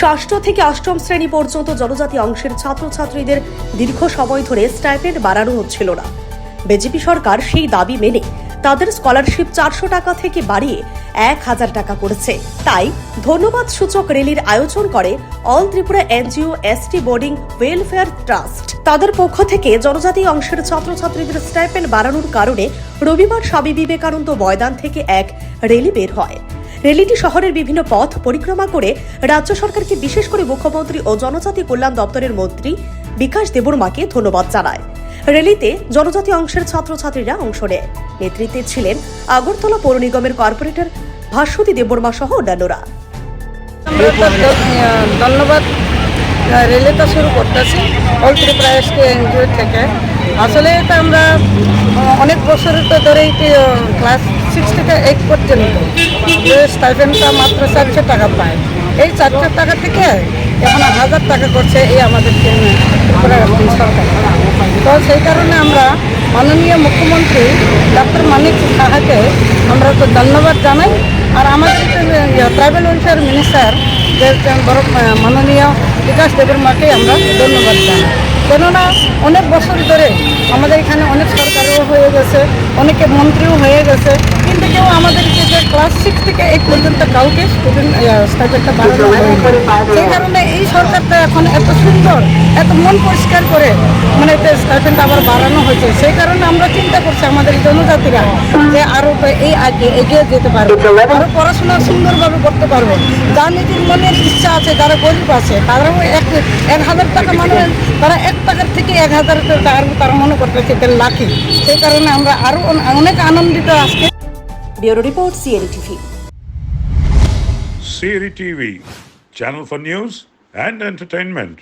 ষষ্ঠ থেকে অষ্টম শ্রেণী পর্যন্ত জনজাতি অংশের ছাত্রছাত্রীদের দীর্ঘ সময় ধরে স্টাইপেন্ড বাড়ানো হচ্ছিল না বিজেপি সরকার সেই দাবি মেনে তাদের স্কলারশিপ চারশো টাকা থেকে বাড়িয়ে এক হাজার টাকা করেছে তাই ধন্যবাদ সূচক রেলির আয়োজন করে all Tripura NGO ST boarding welfare trust তাদের পক্ষ থেকে জনজাতি অংশের ছাত্রছাত্রীদের স্টাইপেন্ড বাড়ানোর কারণে রবিবার স্বামী বিবেকানন্দ ময়দান থেকে এক রেলি বের হয় রেলিটি শহরের বিভিন্ন পথ পরিক্রমা করে রাজ্য সরকারকে বিশেষ করে মুখ্যমন্ত্রী ও জনজাতি কল্যাণ দপ্তরের মন্ত্রী বিকাশ দেবর্মাকে ধন্যবাদ জানায় রেলিতে জনজাতি অংশের ছাত্রছাত্রীরা অংশ নেয় নেতৃত্বে ছিলেন আগরতলা পৌর নিগমের কর্পোরেটর ভাস্বতী দেবর্মা সহ অন্যান্যরা ধন্যবাদ রেলিটা শুরু করতেছি অল এনজিও থেকে আসলে এটা আমরা অনেক বছর তো ধরেই ক্লাস সিক্স থেকে এইট পর্যন্ত স্টাইফেন্ডটা মাত্র চারশো টাকা পায় এই চারশো টাকা থেকে এখন হাজার টাকা করছে এই আমাদের সরকার তো সেই কারণে আমরা মাননীয় মুখ্যমন্ত্রী ডাক্তার মানিক সাহাকে আমরা তো ধন্যবাদ জানাই আর আমাদের ট্রাইবেল ওয়েলফেয়ার মিনিস্টার মাননীয় বিকাশ দেবের মাকে আমরা ধন্যবাদ জানাই কেননা অনেক বছর ধরে আমাদের এখানে অনেক সরকারও হয়ে গেছে অনেকে মন্ত্রীও হয়ে গেছে ক্লাস থেকে এইট পর্যন্ত কাউকে স্টুডেন্ট স্টাইপেন্ডটা বাড়ানো সেই কারণে এই সরকারটা এখন এত সুন্দর এত মন পরিষ্কার করে মানে স্টাইপেন্ডটা আবার বাড়ানো হয়েছে সেই কারণে আমরা চিন্তা করছি আমাদের জনজাতিরা যে আরও এই আগে এগিয়ে যেতে পারবে আরও পড়াশোনা সুন্দরভাবে করতে পারবো যার নিজের মনের ইচ্ছা আছে যারা গরিব আছে তারাও এক এক হাজার টাকা মানে তারা এক টাকার থেকে এক হাজার টাকার তারা মনে করতে লাখি সেই কারণে আমরা আরও অনেক আনন্দিত আজকে Bureau Report, CADTV. CADTV, channel for news and entertainment.